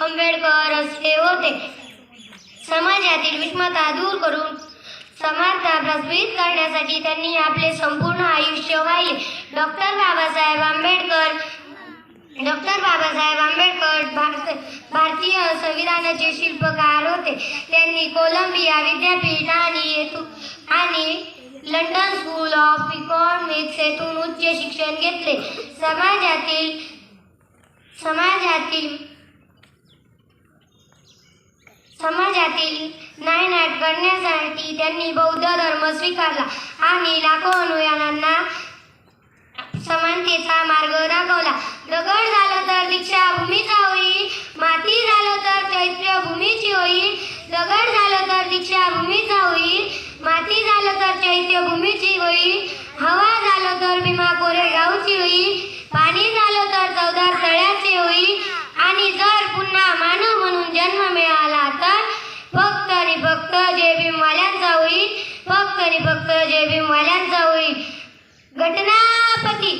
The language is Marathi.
आंबेडकर असे होते. समाजातील विषमता दूर करून समानता प्रस्थापित करण्यासाठी त्यांनी आपले संपूर्ण आयुष्य वाहिले. डॉक्टर बाबासाहेब आंबेडकर डॉक्टर बाबासाहेब आंबेडकर भारत भारतीय संविधानाचे शिल्पकार होते. त्यांनी कोलंबिया विद्यापीठ आणि येथून आणि लंडन स्कूल ऑफ इकॉनॉमिक्स येथून उच्च शिक्षण घेतले. समाजातील समाजातील समाजातील नायनाट करण्यासाठी त्यांनी बौद्ध धर्म स्वीकारला आणि लाखो अनुयायांना समानतेचा मार्ग दाखवला. दगड झालं तर दीक्षाभूमीचा होईल माती झालं तर चैत्यभूमीची होईल. दगड झालं तर दीक्षाभूमीचा होईल माती झालं तर चैत्यभूमीची होईल. हवा झालं तर भीमा कोरेगाव फक्त जय भीमवाल्यांचा होईल फक्त आणि फक्त जय भीमवाल्यांचा होईल घटनापती